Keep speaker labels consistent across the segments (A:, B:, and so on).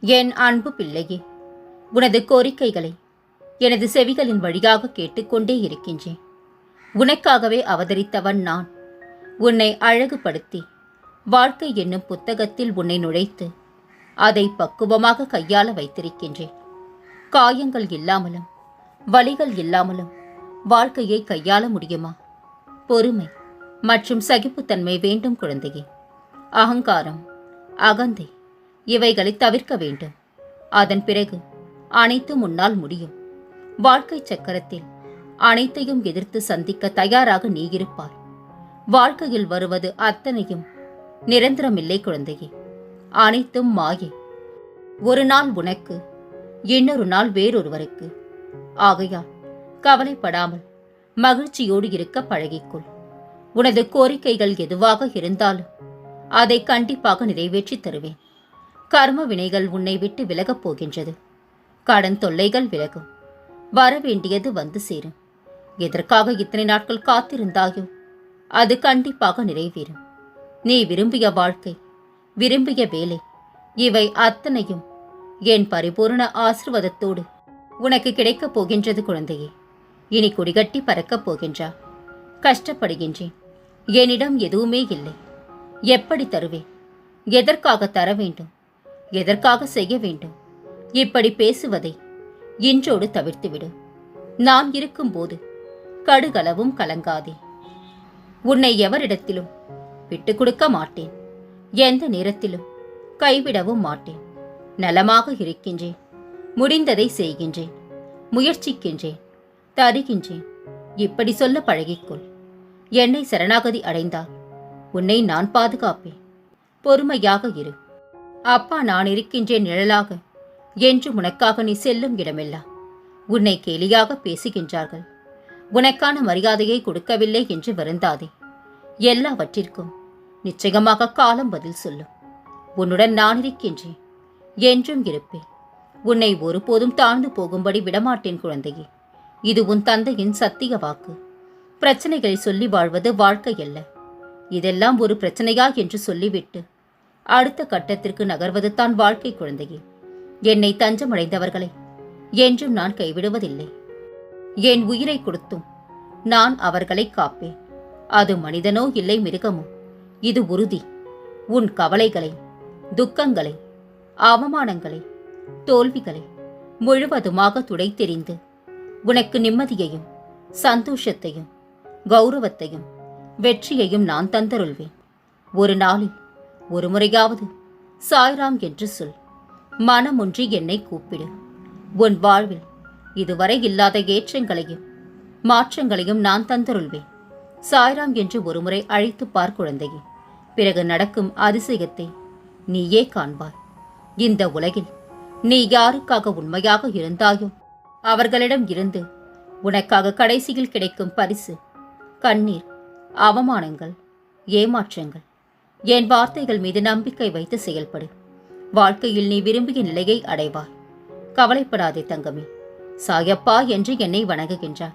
A: என் அன்பு பிள்ளையே உனது கோரிக்கைகளை எனது செவிகளின் வழியாக கேட்டுக்கொண்டே இருக்கின்றேன். உனக்காகவே அவதரித்தவன் நான். உன்னை அழகுபடுத்தி வாழ்க்கை என்னும் புத்தகத்தில் உன்னை நுழைத்து அதை பக்குவமாக கையாள வைத்திருக்கின்றேன். காயங்கள் இல்லாமலும் வலிகள் இல்லாமலும் வாழ்க்கையை கையாள முடியுமா? பொறுமை மற்றும் சகிப்புத்தன்மை வேண்டும் குழந்தையே. அகங்காரம் அகந்தை இவைகளை தவிர்க்க வேண்டும். அதன் பிறகு அனைத்தும் உன்னால் முடியும். வாழ்க்கை சக்கரத்தில் அனைத்தையும் எதிர்த்து சந்திக்க தயாராக நீ இருப்பாய். வாழ்க்கையில் வருவது அத்தனையும் நிரந்தரமில்லை குழந்தையே. அனைத்தும் மாயை. ஒரு நாள் உனக்கு இன்னொரு நாள் வேறொருவருக்கு. ஆகையால் கவலைப்படாமல் மகிழ்ச்சியோடு இருக்க பழகிக்கொள். உனது கோரிக்கைகள் எதுவாக இருந்தாலும் அதை கண்டிப்பாக நிறைவேற்றி தருவேன். கர்ம வினைகள் உன்னை விட்டு விலகப் போகின்றது. கடன் தொல்லைகள் விலகும். வரவேண்டியது வந்து சேரும். எதற்காக இத்தனை நாட்கள் காத்திருந்தாயோ அது கண்டிப்பாக நிறைவேறும். நீ விரும்பிய வாழ்க்கை விரும்பிய வேலை இவை அத்தனையும் என் பரிபூர்ண ஆசிர்வாதத்தோடு உனக்கு கிடைக்கப் போகின்றது குழந்தையே. இனி குடிகட்டி பறக்கப் போகின்றா. கஷ்டப்படுகின்றேன். என்னிடம் எதுவுமே இல்லை. எப்படி தருவேன்? எதற்காக தர வேண்டும் எதற்காக செய்ய வேண்டும்? இப்படி பேசுவதை இன்றோடு தவிர்த்துவிடு. நான் இருக்கும்போது கடுகளவும் கலங்காதே. உன்னை எவரிடத்திலும் விட்டுக் கொடுக்க மாட்டேன். எந்த நேரத்திலும் கைவிடவும் மாட்டேன். நலமாக இருக்கின்றேன். முடிந்ததை செய்கின்றேன். முயற்சிக்கின்றேன். தருகின்றேன். இப்படி சொல்ல பழகிக்கொள். என்னை சரணாகதி அடைந்தால் உன்னை நான் பாதுகாப்பேன். பொறுமையாக இரு. அப்பா நான் இருக்கின்றேன் நிழலாக என்று உனக்காக நீ செல்லும் இடமெல்லாம் உன்னை கேலியாக பேசுகின்றார்கள். உனக்கான மரியாதையை கொடுக்கவில்லை என்று வருந்தாதே. எல்லாவற்றிற்கும் நிச்சயமாக காலம் பதில் சொல்லும். உன்னுடன் நான் இருக்கின்றேன் என்றும் இருப்பேன். உன்னை ஒருபோதும் தாழ்ந்து போகும்படி விடமாட்டேன் குழந்தையே. இது உன் தந்தையின் சத்திய வாக்கு. பிரச்சனைகளை சொல்லி வாழ்வது வாழ்க்கை அல்ல. இதெல்லாம் ஒரு பிரச்சனையா என்று சொல்லிவிட்டு அடுத்த கட்டத்திற்கு நகர்வது தான் வாழ்க்கை குழந்தையே. என்னை தஞ்சமடைந்தவர்களை என்றும் நான் கைவிடுவதில்லை. என் உயிரை கொடுத்தும் நான் அவர்களை காப்பேன். அது மனிதனோ இல்லை மிருகமோ இது உறுதி. உன் கவலைகளை துக்கங்களை அவமானங்களை தோல்விகளை முழுவதுமாக துடைத்தெறிந்து உனக்கு நிம்மதியையும் சந்தோஷத்தையும் கௌரவத்தையும் வெற்றியையும் நான் தந்தருள்வேன். ஒரு நாளில் ஒரு முறையாவது சாய்ராம் என்று சொல். மனமொன்றி என்னை கூப்பிடு. உன் வாழ்வில் இதுவரை இல்லாத ஏற்றங்களையும் மாற்றங்களையும் நான் தந்தருள்வேன். சாய்ராம் என்று ஒருமுறை அழைத்து பார் குழந்தையே. பிறகு நடக்கும் அதிசயத்தை நீயே காண்பாய். இந்த உலகில் நீ யாருக்காக உண்மையாக இருந்தாயோ அவர்களிடம் இருந்து உனக்காக கடைசியில் கிடைக்கும் பரிசு கண்ணீர் அவமானங்கள் ஏமாற்றங்கள் என் வார்த்தைகள் மீது நம்பிக்கை வைத்து செயல்படு. வாழ்க்கையில் நீ விரும்பிய நிலையை அடைவாய். கவலைப்படாதே தங்கமே. சாயப்பா என்று என்னை வணங்குகின்றார்.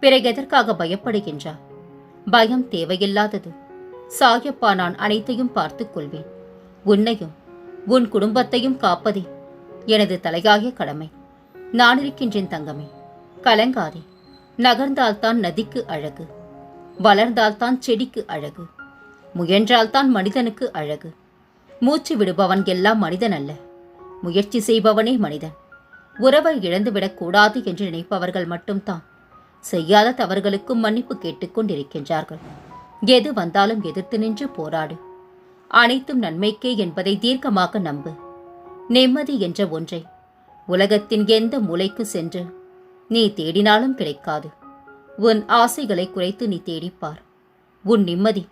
A: பிறகு எதற்காக பயப்படுகின்றார்? பயம் தேவையில்லாதது. சாயப்பா நான் அனைத்தையும் பார்த்துக் கொள்வேன். உன்னையும் உன் குடும்பத்தையும் காப்பதே எனது தலையாய கடமை. நான் இருக்கின்றேன் தங்கமே. கலங்காதே. நகர்ந்தால்தான் நதிக்கு அழகு. வளர்ந்தால்தான் செடிக்கு அழகு. முயன்றால்தான் மனிதனுக்கு அழகு. மூச்சு விடுபவன் எல்லாம் மனிதன் அல்ல. முயற்சி செய்பவனே மனிதன். உறவை இழந்துவிடக் கூடாது என்று நினைப்பவர்கள் மட்டும்தான். செய்யாத தவறுகளுக்கும் மன்னிப்பு கேட்டுக்கொண்டிருக்கின்றார்கள் எது வந்தாலும் எதிர்த்து நின்று போராடு. அனைத்தும் நன்மைக்கே என்பதை தீர்க்கமாக நம்பு. நிம்மதி என்ற ஒன்றை. உலகத்தின் எந்த மூலைக்கு சென்று நீ தேடினாலும் கிடைக்காது. உன் ஆசைகளை குறைத்து நீ தேடிப்பார். உன் நிம்மதி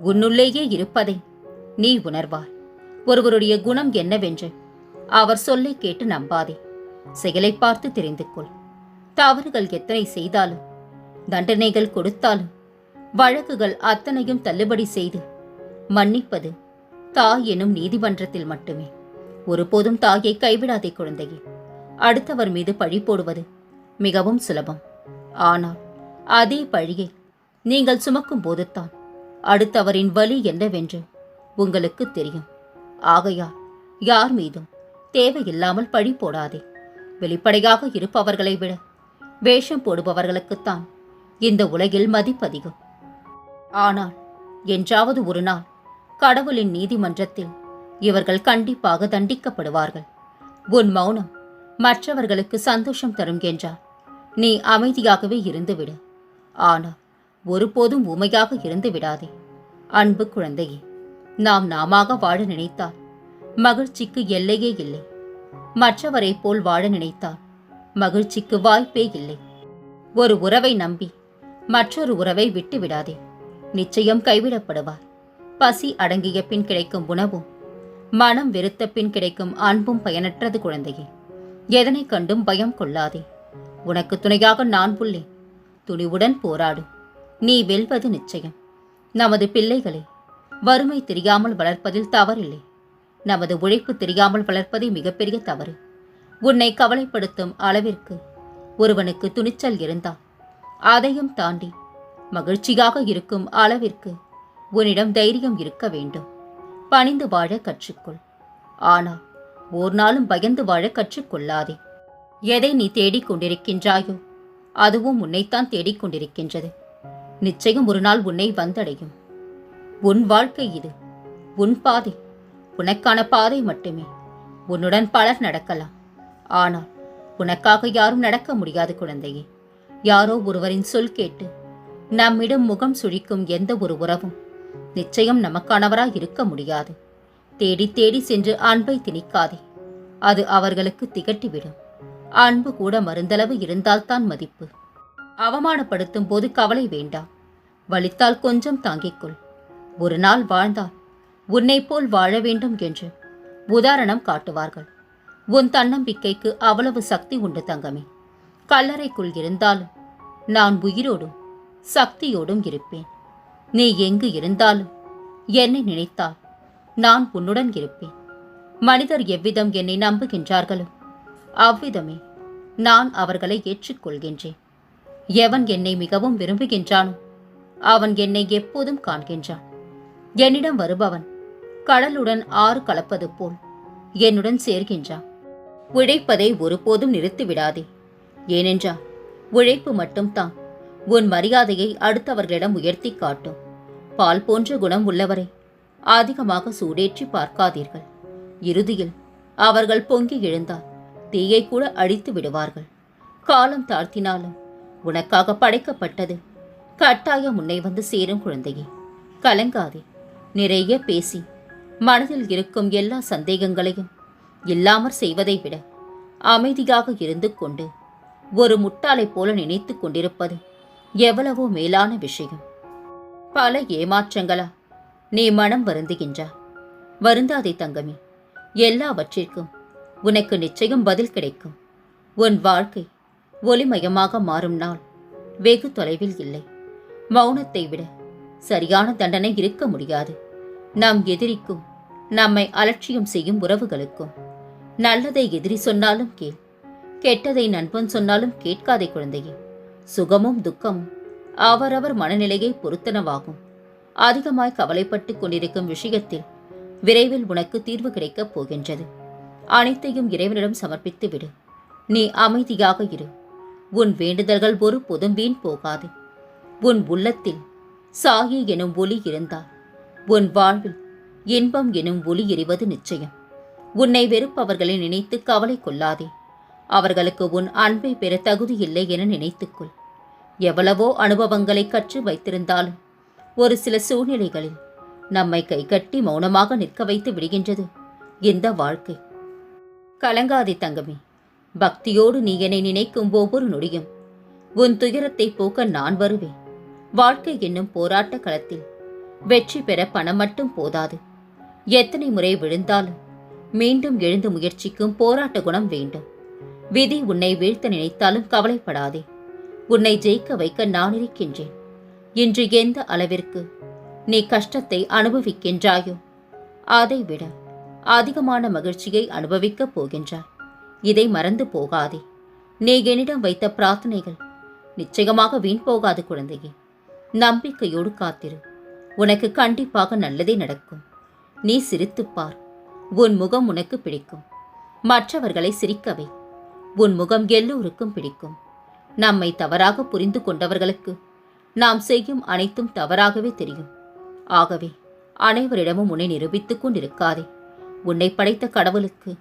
A: உன்னுள்ளேயே இருப்பதை நீ உணர்வாய். ஒருவருடைய குணம் என்னவென்று அவர் சொல்லை கேட்டு நம்பாதே. செயலை பார்த்து தெரிந்து கொள். தவறுகள் எத்தனை செய்தாலும் தண்டனைகள் கொடுத்தாலும் வழக்குகள் அத்தனையும் தள்ளுபடி செய்து மன்னிப்பது தாய் எனும் நீதிமன்றத்தில் மட்டுமே. ஒருபோதும் தாயை கைவிடாதே குழந்தையே. அடுத்தவர் மீது பழி போடுவது மிகவும் சுலபம். ஆனால் அதே பழியை நீங்கள் சுமக்கும் போதுதான் அடுத்தவரின் வலி என்னவென்று உங்களுக்கு தெரியும். ஆகையால் யார் மீதும் தேவையில்லாமல் பழி போடாதே. வெளிப்படையாக இருப்பவர்களை விட வேஷம் போடுபவர்களுக்குத்தான் இந்த உலகில் மதிப்பதிகம். ஆனால் என்றாவது ஒரு நாள் கடவுளின் நீதிமன்றத்தில் இவர்கள் கண்டிப்பாக தண்டிக்கப்படுவார்கள். உன் மௌனம் மற்றவர்களுக்கு சந்தோஷம் தரும் என்றார் நீ அமைதியாகவே இருந்துவிடு. ஆனால் ஒருபோதும் உமையாக இருந்து விடாதே. அன்பு குழந்தையே நாம் நாமாக வாழ நினைத்தால் மகிழ்ச்சிக்கு எல்லையே இல்லை. மற்றவரைப் போல் வாழ நினைத்தால் மகிழ்ச்சிக்கு வாய்ப்பே இல்லை. ஒரு உறவை நம்பி மற்றொரு உறவை விட்டு விடாதே. நிச்சயம் கைவிடப்படுவார். பசி அடங்கிய பின் கிடைக்கும் உணவும் மனம் வெறுத்த பின் கிடைக்கும் அன்பும் பயனற்றது குழந்தையே. எதனை கண்டும் பயம் கொள்ளாதே. உனக்கு துணையாக நான் உள்ளேன். துணிவுடன் போராடும் நீ வெல்வது நிச்சயம். நமது பிள்ளைகளை வறுமை தெரியாமல் வளர்ப்பதில் தவறில்லை. நமது உழைப்பு தெரியாமல் வளர்ப்பதே மிகப்பெரிய தவறு. உன்னை கவலைப்படுத்தும் அளவிற்கு ஒருவனுக்கு துணிச்சல் இருந்தால் அதையும் தாண்டி மகிழ்ச்சியாக இருக்கும் அளவிற்கு உன்னிடம் தைரியம் இருக்க வேண்டும். பணிந்து வாழ கற்றுக்கொள். ஆனால் ஓர் நாளும் பயந்து வாழ கற்றுக்கொள்ளாதே. எதை நீ தேடிக் கொண்டிருக்கின்றாயோ அதுவும் உன்னைத்தான் தேடிக் கொண்டிருக்கின்றது நிச்சயம் ஒரு நாள் உன்னை வந்தடையும். உன் வாழ்க்கை இது. உன் பாதை. உனக்கான பாதை மட்டுமே. உன்னுடன் பலர் நடக்கலாம். ஆனால் உனக்காக யாரும் நடக்க முடியாது குழந்தையே. யாரோ ஒருவரின் சொல் கேட்டு நம்மிடம் முகம் சுழிக்கும் எந்த ஒரு உறவும் நிச்சயம் நமக்கானவராய் இருக்க முடியாது. தேடி தேடி சென்று அன்பை திணிக்காதே. அது அவர்களுக்கு திகட்டிவிடும். அன்பு கூட மருந்தளவு இருந்தால்தான் மதிப்பு. அவமானப்படுத்தும் போது கவலை வேண்டாம் வலித்தால் கொஞ்சம் தாங்கிக்கொள். ஒரு நாள் வாழ்ந்தால் உன்னைப் போல் வாழ வேண்டும் என்று உதாரணம் காட்டுவார்கள். உன் தன்னம்பிக்கைக்கு அவ்வளவு சக்தி உண்டு தங்கமே. கல்லறைக்குள் இருந்தாலும் நான் உயிரோடும் சக்தியோடும் இருப்பேன். நீ எங்கு இருந்தாலும் என்னை நினைத்தால் நான் உன்னுடன் இருப்பேன். மனிதர் எவ்விதம் என்னை நம்புகின்றார்களோ அவ்விதமே நான் அவர்களை ஏற்றுக்கொள்கின்றேன். எவன் என்னை மிகவும் விரும்புகின்றானோ அவன் என்னை எப்போதும் காண்கின்றான். என்னிடம் வருபவன் கடலுடன் ஆறு கலப்பது போல் என்னுடன் சேர்கின்றான். உழைப்பதை ஒருபோதும் நிறுத்திவிடாதே ஏனென்றால் உழைப்பு மட்டும்தான் உன் மரியாதையை அடுத்தவர்களிடம் உயர்த்தி காட்டும். பால் போன்ற குணம் உள்ளவரை அதிகமாக சூடேற்றி பார்க்காதீர்கள். இறுதியில் அவர்கள் பொங்கி எழுந்தால் தீயை கூட அழித்து விடுவார்கள். காலம் தாழ்த்தினாலும் உனக்காக படைக்கப்பட்டது. கட்டாயம் உன்னை வந்து சேரும் குழந்தையே. கலங்காதே. நிறைய பேசி மனதில் இருக்கும் எல்லா சந்தேகங்களையும் இல்லாமற் செய்வதை விட அமைதியாக இருந்து கொண்டு ஒரு முட்டாளைப் போல நினைத்து கொண்டிருப்பது எவ்வளவோ மேலான விஷயம். பல ஏமாற்றங்களா நீ மனம் வருந்துகின்றா. வருந்தாதே தங்கமே. எல்லாவற்றிற்கும் உனக்கு நிச்சயம் பதில் கிடைக்கும். உன் வாழ்க்கை ஒளிமயமாக மாறும் நாள். வெகு தொலைவில் இல்லை. மௌனத்தை விட சரியான தண்டனை இருக்க முடியாது. நம் எதிரிக்கும் நம்மை அலட்சியம் செய்யும் உறவுகளுக்கும் நல்லதை எதிரி சொன்னாலும் கேள். கெட்டதை நண்பன் சொன்னாலும் கேட்காதே குழந்தையே. சுகமும் துக்கமும் அவரவர் மனநிலையை பொருத்தனவாகும். அதிகமாய் கவலைப்பட்டு கொண்டிருக்கும் விஷயத்தில் விரைவில் உனக்கு தீர்வு கிடைக்கப் போகின்றது. அனைத்தையும் இறைவனிடம் சமர்ப்பித்து விடு நீ அமைதியாக இரு. உன் வேண்டுதல்கள் ஒரு பொதும் வீண் போகாது. உன் உள்ளத்தில் சாகி எனும் ஒளி இருந்தால் உன் வாழ்வில் இன்பம் எனும் ஒளி எறிவது நிச்சயம். உன்னை வெறுப்பவர்களை நினைத்து கவலை கொள்ளாதே. அவர்களுக்கு உன் அன்பை பெற தகுதி இல்லை என நினைத்துக்கொள். எவ்வளவோ அனுபவங்களை கற்று வைத்திருந்தாலும் ஒரு சில சூழ்நிலைகளில் நம்மை கைகட்டி மௌனமாக நிற்க வைத்து விடுகின்றது இந்த வாழ்க்கை. கலங்காதே தங்கமே. பக்தியோடு நீ என்னை நினைக்கும் ஒவ்வொரு நொடியும். உன் துயரத்தை போக்க நான் வருவேன். வாழ்க்கை என்னும் போராட்ட களத்தில் வெற்றி பெற பணம் மட்டும் போதாது. எத்தனை முறை விழுந்தாலும் மீண்டும் எழுந்து முயற்சிக்கும் போராட்ட குணம் வேண்டும். விதி உன்னை வீழ்த்த நினைத்தாலும் கவலைப்படாதே. உன்னை ஜெயிக்க வைக்க நான் இருக்கின்றேன். இன்று எந்த அளவிற்கு நீ கஷ்டத்தை அனுபவிக்கின்றாயோ அதைவிட அதிகமான மகிழ்ச்சியை அனுபவிக்கப் போகின்றாய். இதை மறந்து போகாதே. நீ என்னிடம் வைத்த பிரார்த்தனைகள் நிச்சயமாக வீண் போகாது குழந்தையே. நம்பிக்கையோடு காத்திரு. உனக்கு கண்டிப்பாக நல்லதே நடக்கும். நீ சிரித்துப் பார். உன் முகம் உனக்கு பிடிக்கும். மற்றவர்களை சிரிக்கவை உன் முகம் எல்லோருக்கும் பிடிக்கும். நம்மை தவறாக புரிந்து கொண்டவர்களுக்கு நாம் செய்யும் அனைத்தும் தவறாகவே தெரியும். ஆகவே அனைவரிடமும் உன்னை நிரூபித்துக் கொண்டிருக்காதே. உன்னை படைத்த கடவுளுக்கு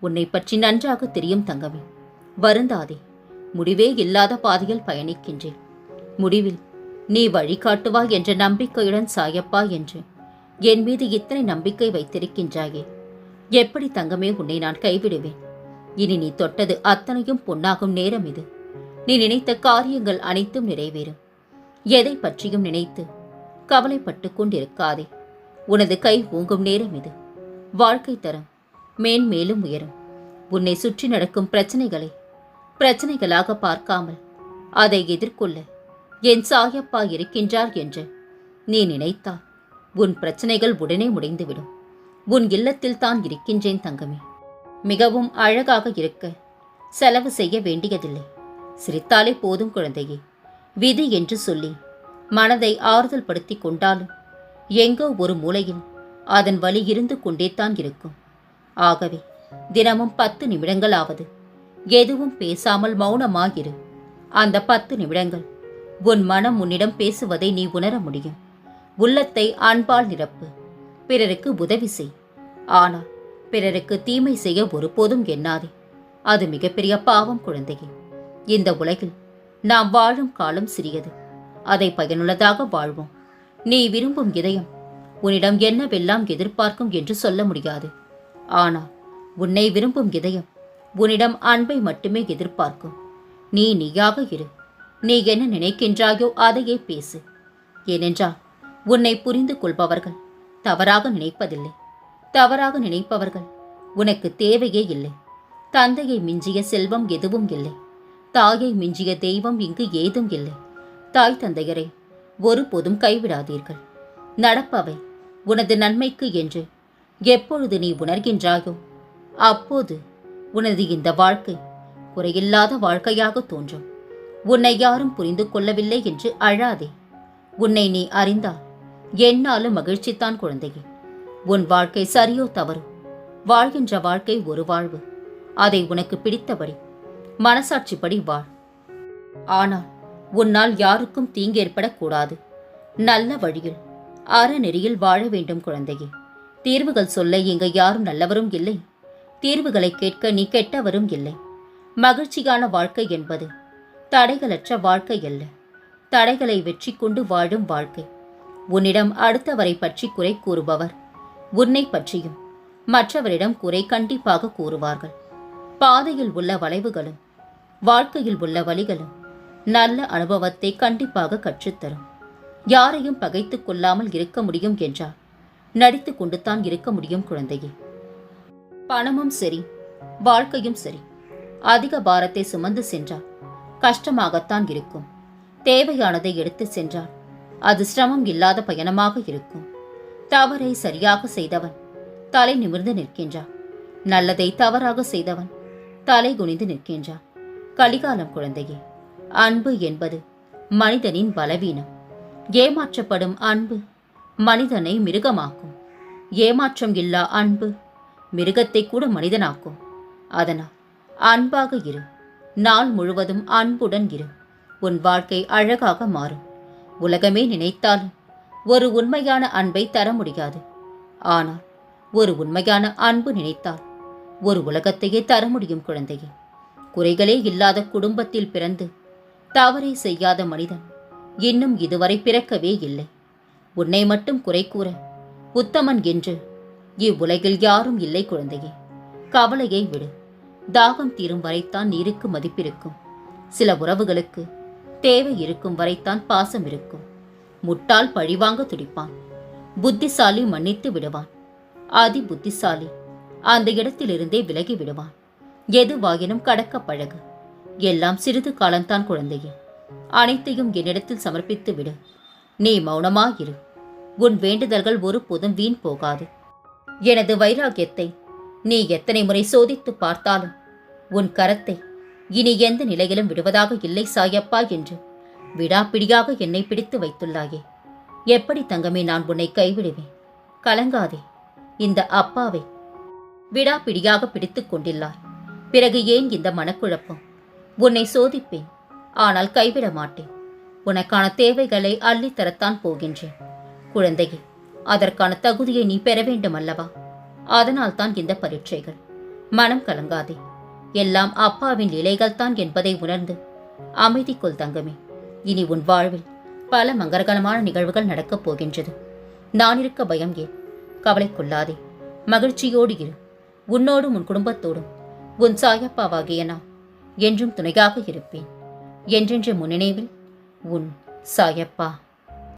A: உன்னை பற்றி நன்றாக தெரியும் தங்கமே வருந்தாதே முடிவே இல்லாத பாதையில் பயணிக்கின்றேன். முடிவில் நீ வழிகாட்டுவாய் என்ற நம்பிக்கையுடன் சாயப்பா என்று. என் மீது இத்தனை நம்பிக்கை வைத்திருக்கின்றாயே. எப்படி தங்கமே உன்னை நான் கைவிடுவேன்? இனி நீ தொட்டது அத்தனையும் பொன்னாகும் நேரம் இது. நீ நினைத்த காரியங்கள் அனைத்தும் நிறைவேறும். எதை பற்றியும் நினைத்து கவலைப்பட்டு கொண்டிருக்காதே. உனது கை ஓங்கும் நேரம் இது. வாழ்க்கை தரம் மேன்மேலும் உயரும். உன்னை சுற்றி நடக்கும் பிரச்சனைகளை பிரச்சனைகளாக பார்க்காமல் அதை எதிர்கொள்ள என் சாயப்பா இருக்கின்றார் என்று நீ நினைத்தால் உன் பிரச்சனைகள் உடனே முடிந்துவிடும். உன் இல்லத்தில் தான் இருக்கின்றேன் தங்கமே. மிகவும் அழகாக இருக்க செலவு செய்ய வேண்டியதில்லை. சிரித்தாலே போதும் குழந்தையே. விதி என்று சொல்லி மனதை ஆறுதல் படுத்தி கொண்டாலும் எங்கோ ஒரு மூலையில் அதன் வலி இருந்து கொண்டே தான் இருக்கும். ஆகவே தினமும் பத்து நிமிடங்களாவது எதுவும் பேசாமல் மௌனமாகிரு அந்த பத்து நிமிடங்கள் உன் மனம் உன்னிடம் பேசுவதை நீ உணர முடியும். உள்ளத்தை அன்பால் நிரப்பு. பிறருக்கு உதவி செய். ஆனால் பிறருக்கு தீமை செய்ய ஒருபோதும் எண்ணாதே. அது மிகப்பெரிய பாவம் குழந்தையே. இந்த உலகில் நாம் வாழும் காலம் சிறியது. அதை பயனுள்ளதாக வாழ்வோம். நீ விரும்பும் இதயம் உன்னிடம் என்னவெல்லாம் எதிர்பார்க்கும் என்று சொல்ல முடியாது. ஆனால் உன்னை விரும்பும் இதயம் உன்னிடம் அன்பை மட்டுமே எதிர்பார்க்கும். நீ நீயாக இரு. நீ என்ன நினைக்கின்றாயோ அதையே பேசு. ஏனென்றால் உன்னை புரிந்து கொள்பவர்கள் தவறாக நினைப்பதில்லை. தவறாக நினைப்பவர்கள் உனக்கு தேவையே இல்லை. தந்தையை மிஞ்சிய செல்வம் எதுவும் இல்லை. தாயை மிஞ்சிய தெய்வம் இங்கு ஏதும் இல்லை. தாய் தந்தையரை ஒருபோதும் கைவிடாதீர்கள். நடப்பவை உனது நன்மைக்கு என்று எப்பொழுது நீ உணர்கின்றாயோ? அப்போது உனது இந்த வாழ்க்கை குறையில்லாத வாழ்க்கையாக தோன்றும். உன்னை யாரும் புரிந்து கொள்ளவில்லை என்று அழாதே. உன்னை நீ அறிந்தால் என்னாலும் மகிழ்ச்சித்தான் குழந்தையே. உன் வாழ்க்கை சரியோ தவறோ? வாழ்கின்ற வாழ்க்கை ஒரு வாழ்வு. அதை உனக்கு பிடித்தபடி மனசாட்சிப்படி வாழ். ஆனால் உன்னால் யாருக்கும் தீங்கு ஏற்படக்கூடாது. நல்ல வழியில் அறநெறியில் வாழ வேண்டும் குழந்தையே. தீர்வுகள் சொல்ல இங்கு யாரும் நல்லவரும் இல்லை. தீர்வுகளை கேட்க நீ கெட்டவரும் இல்லை. மகிழ்ச்சியான வாழ்க்கை என்பது தடைகளற்ற வாழ்க்கை அல்ல. தடைகளை வெற்றி கொண்டு வாழும் வாழ்க்கை. உன்னிடம் அடுத்தவரை பற்றி குறை கூறுபவர் உன்னை பற்றியும் மற்றவரிடம் குறை கண்டிப்பாக கூறுவார்கள். பாதையில் உள்ள வளைவுகளும் வாழ்க்கையில் உள்ள வழிகளும் நல்ல அனுபவத்தை கண்டிப்பாக கற்றுத்தரும். யாரையும் பகைத்து கொள்ளாமல் இருக்க முடியும் என்றார் நடித்து கொண்டுத்தான் இருக்க முடியும் குழந்தையே. பணமும் சரி வாழ்க்கையும் சரி. அதிக பாரத்தை சுமந்து சென்றால் கஷ்டமாகத்தான் இருக்கும். தேவையானதை எடுத்து சென்றால் அது சிரமம் இல்லாத பயணமாக இருக்கும். தவறை சரியாக செய்தவன் தலை நிமிர்ந்து நிற்கின்றான். நல்லதை தவறாக செய்தவன் தலை குனிந்து நிற்கின்றான். கலிகாலம் குழந்தையே அன்பு என்பது மனிதனின் பலவீனம். ஏமாற்றப்படும் அன்பு மனிதனை மிருகமாக்கும். ஏமாற்றம் இல்லா அன்பு? மிருகத்தை கூட மனிதனாக்கும். அதனால் அன்பாக இரு. நாள் முழுவதும் அன்புடன் இரு. உன் வாழ்க்கை அழகாக மாறும். உலகமே நினைத்தாலும் ஒரு உண்மையான அன்பை தர முடியாது. ஆனால் ஒரு உண்மையான அன்பு நினைத்தால் ஒரு உலகத்தையே தர முடியும் குழந்தையே. குறைகளே இல்லாத குடும்பத்தில் பிறந்து தவறை செய்யாத மனிதன் இன்னும் இதுவரை பிறக்கவே இல்லை. உன்னை மட்டும் குறை கூற உத்தமன் என்று. இவ்வுலகில் யாரும் இல்லை குழந்தையே. கவலையை விடு. தாகம் தீரும் வரைத்தான் நீருக்கு மதிப்பிருக்கும். சில உறவுகளுக்கு தேவை இருக்கும் வரைத்தான் பாசம் இருக்கும். முட்டாள் பழிவாங்க துடிப்பான். புத்திசாலி மன்னித்து விடுவான். அதி புத்திசாலி அந்த இடத்திலிருந்தே விலகி விடுவான். எதுவாயினும் கடக்க பழகு. எல்லாம் சிறிது காலம்தான் குழந்தையே. அனைத்தையும் என்னிடத்தில் சமர்ப்பித்து விடு. நீ மௌனமாயிரு. உன் வேண்டுதல்கள் ஒருபோதும் வீண் போகாது. எனது வைராகியத்தை நீ எத்தனை முறை சோதித்து பார்த்தாலும் உன் கரத்தை இனி எந்த நிலையிலும் விடுவதாக இல்லை சாயப்பா என்று விடாப்பிடியாக என்னை பிடித்து வைத்துள்ளாயே. எப்படி தங்கமே நான் உன்னை கைவிடுவேன்? கலங்காதே. இந்த அப்பாவை விடாப்பிடியாக பிடித்து கொண்டில்லாய் பிறகு ஏன் இந்த மனக்குழப்பம்? உன்னை சோதிப்பேன் ஆனால் கைவிட மாட்டேன். உனக்கான தேவைகளை அள்ளித் தரத்தான் போகின்றேன். குழந்தையே அதற்கான தகுதியை நீ பெற வேண்டும் அல்லவா அதனால் தான் இந்த பரீட்சைகள். மனம் கலங்காதே. எல்லாம் அப்பாவின் இலைகள் தான் என்பதை உணர்ந்து அமைதிக்குள் தங்குமே தங்கமே. இனி உன் வாழ்வில் பல மங்கரகலமான நிகழ்வுகள் நடக்கப் போகின்றது. நான் இருக்க பயம் ஏன்? கவலை கொள்ளாதே. மகிழ்ச்சியோடு இரு. உன்னோடும் உன் குடும்பத்தோடும் உன் சாயப்பாவாகிய நான் என்றும் துணையாக இருப்பேன். என்றென்ற முன்னினைவில் உன் சாயப்பா.